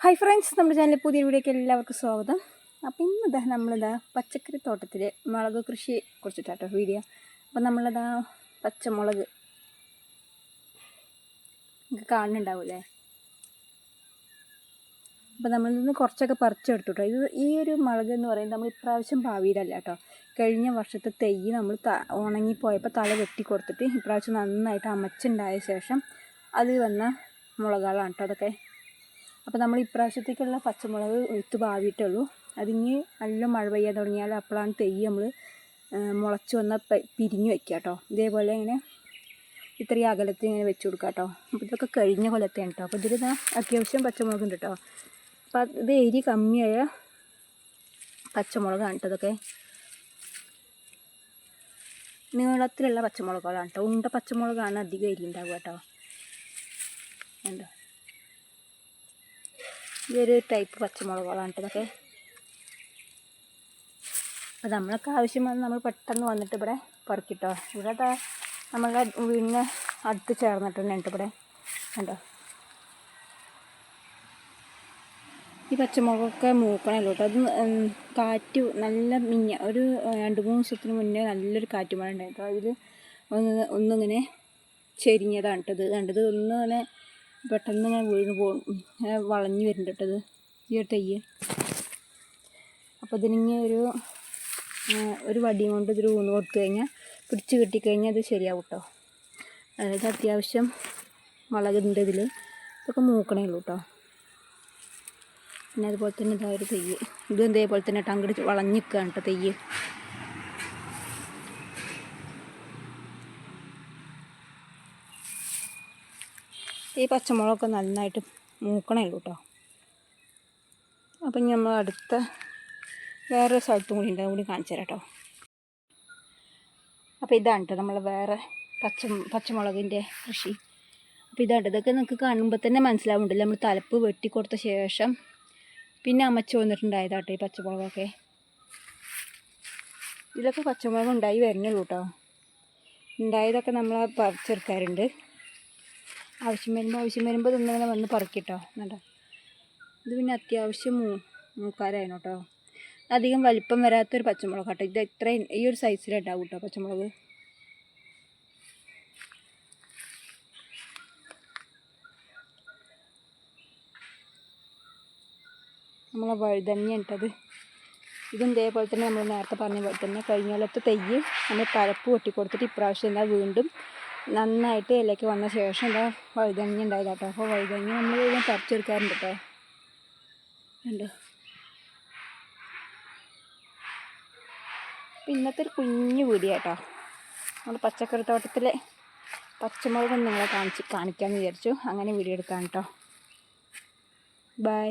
Hi friends നമ്മുടെ ചാനലിൽ പുതിയ വീഡിയോയ്ക്ക് എല്ലാവർക്കും സ്വാഗതം. അപ്പോൾ ഇന്നിതാ നമ്മളിതാ പച്ചക്കറി തോട്ടത്തിൽ മുളക് കൃഷി കുറിച്ചിട്ടാട്ടോ വീഡിയോ അപ്പോൾ നമ്മളിതാ പച്ചമുളക് നിങ്ങൾക്ക് കാണുന്നുണ്ടാവില്ലേ? അപ്പോൾ നമ്മളിൽ നിന്ന് കുറച്ചൊക്കെ പറിച്ചെടുത്തു കേട്ടോ ഇത് ഈ ഒരു മുളക് എന്ന് പറയുന്നത് നമ്മൾ ഇപ്രാവശ്യം ഭാവിയിലല്ല കേട്ടോ കഴിഞ്ഞ വർഷത്തെ തെയ്യ് നമ്മൾ ത ഉണങ്ങിപ്പോയപ്പോൾ തല വെട്ടി കൊടുത്തിട്ട് ഇപ്രാവശ്യം നന്നായിട്ട് അമച്ചുണ്ടായ ശേഷം അതിൽ വന്ന മുളകുകളാണ് കേട്ടോ അതൊക്കെ. അപ്പോൾ നമ്മൾ ഇപ്രാവശ്യത്തേക്കുള്ള പച്ചമുളക് എടുത്ത് പാവിയിട്ടുള്ളൂ അതിങ്ങി നല്ല മഴ പെയ്യാൻ തുടങ്ങിയാൽ അപ്പോഴാണ് തെയ്യ് നമ്മൾ മുളച്ച് വന്ന പിരിഞ്ഞ് വെക്കുക കേട്ടോ. ഇതേപോലെ ഇങ്ങനെ ഇത്രയും അകലത്തിൽ ഇങ്ങനെ വെച്ച് കൊടുക്കുക കേട്ടോ. അപ്പോൾ ഇതൊക്കെ കഴിഞ്ഞ കൊല്ലത്തെയാണ് കേട്ടോ. അപ്പോൾ ഇതിൽ ഇതാ അത്യാവശ്യം പച്ചമുളക് ഉണ്ട് കേട്ടോ അപ്പോൾ ഇത് എരി കമ്മിയായ പച്ചമുളകാണ് കേട്ടോ ഇതൊക്കെ. നീളത്തിലുള്ള പച്ചമുളകുകളാണ് കേട്ടോ. ഉണ്ട പച്ചമുളകാണ് അധികം എരി ഉണ്ടാവുക കേട്ടോ. ഉണ്ടോ ഈ ഒരു ടൈപ്പ് പച്ചമുളകുകളാണ് കേട്ടോ ഇതൊക്കെ അപ്പോൾ നമ്മളൊക്കെ ആവശ്യം വന്ന് നമ്മൾ പെട്ടെന്ന് വന്നിട്ട് ഇവിടെ പറിക്കിട്ടോ. ഇവിടെ നമ്മളുടെ വീടിന് അടുത്ത് ചേർന്നിട്ട് തന്നെ ഉണ്ട് ഇവിടെ. കണ്ടോ? ഈ പച്ചമുളകൊക്കെ മൂക്കണല്ലോ കേട്ടോ. അത് കാറ്റ് നല്ല മിഞ്ഞ ഒരു രണ്ട് മൂന്ന് ദിവസത്തിന് മുന്നേ നല്ലൊരു കാറ്റ് മഴ ഉണ്ടായിരുന്നു. അതിൽ ഒന്ന് ഒന്നിങ്ങനെ ചെരിഞ്ഞതാണ് കേട്ടത് കണ്ടത് ഒന്നിങ്ങനെ പെട്ടെന്ന് ഇങ്ങനെ വീണ് പോകും ഇങ്ങനെ വളഞ്ഞു വരുന്നുണ്ട് കേട്ടത് ഈ ഒരു തെയ്യ്. അപ്പോൾ ഇതിനിങ്ങനെ ഒരു ഒരു വടിയും കൊണ്ട് ഇതിൽ ഊന്ന് കൊടുത്തു കഴിഞ്ഞാൽ പിടിച്ച് കിട്ടിക്കഴിഞ്ഞാൽ അത് ശരിയാവും കേട്ടോ അതായത് അത്യാവശ്യം മുളകുണ്ട് ഇതിൽ ഇതൊക്കെ മൂക്കണേ ഉള്ളൂ കേട്ടോ പിന്നെ അതുപോലെ തന്നെ ഇതാ ഒരു തെയ്യ്. ഇതും ഇതേപോലെ തന്നെ കേട്ടോ അങ്ങോട്ട് വളഞ്ഞ് നിൽക്കുകയാണ് കേട്ടോ തെയ്യ്. ഈ പച്ചമുളകൊക്കെ നന്നായിട്ട് മൂക്കണേ ഉള്ളൂ കേട്ടോ അപ്പം നമ്മൾ അടുത്ത വേറൊരു സ്ഥലത്തും കൂടി ഉണ്ട് അതുകൂടി കാണിച്ചു തരാം കേട്ടോ അപ്പോൾ ഇതാണ് കേട്ടോ നമ്മൾ വേറെ പച്ച പച്ചമുളകിന്റെ കൃഷി. അപ്പോൾ ഇതാണ് ഇതൊക്കെ നിങ്ങൾക്ക് കാണുമ്പോൾ തന്നെ മനസ്സിലാവുന്നുണ്ടല്ലോ. നമ്മൾ തലപ്പ് വെട്ടി കൊടുത്ത ശേഷം പിന്നെ അമച്ച് വന്നിട്ടുണ്ടായതാട്ടോ ഈ പച്ചമുളകൊക്കെ. ഇതിലൊക്കെ പച്ചമുളക് ഉണ്ടായി വരുന്നുള്ളൂ കേട്ടോ ഉണ്ടായതൊക്കെ നമ്മൾ പറിച്ചെടുക്കാറുണ്ട്. ആവശ്യം വരുമ്പോൾ ആവശ്യം വരുമ്പോൾ ഇതിങ്ങനെ വന്ന് പറിക്കട്ടോ. എന്നിട്ടോ ഇത് പിന്നെ അത്യാവശ്യം മൂ കേട്ടോ അധികം വലിപ്പം വരാത്തൊരു പച്ചമുളക് കേട്ടോ ഇത് ഇത്രയും ഈ ഒരു സൈസിലുണ്ടാവും കേട്ടോ പച്ചമുളക്. നമ്മളെ ഇട്ടത് ഇതും ഇതേപോലെ തന്നെ നമ്മൾ നേരത്തെ പറഞ്ഞ പോലെ തന്നെ കഴിഞ്ഞ കൊല്ലത്തെ തെയ്യ് നമ്മൾ പരപ്പ് കൊട്ടി കൊടുത്തിട്ട് ഇപ്രാവശ്യം എന്താ വീണ്ടും നന്നായിട്ട് ഇലയ്ക്ക് വന്ന ശേഷം എന്താ വഴുതനങ്ങ ഉണ്ടായില്ല കേട്ടോ അപ്പോൾ വഴുതനങ്ങ നമ്മൾ ഇതിനെ പറിച്ചെടുക്കാറുണ്ട് കേട്ടോ ഉണ്ട് ഇന്നത്തെ ഒരു കുഞ്ഞു വീഡിയോ കേട്ടോ നമ്മുടെ പച്ചക്കറി തോട്ടത്തിലെ പച്ചമുളക് നിങ്ങളെ കാണിച്ച് കാണിക്കാമെന്ന് വിചാരിച്ചു. അങ്ങനെ വീഡിയോ എടുക്കാം കേട്ടോ ബൈ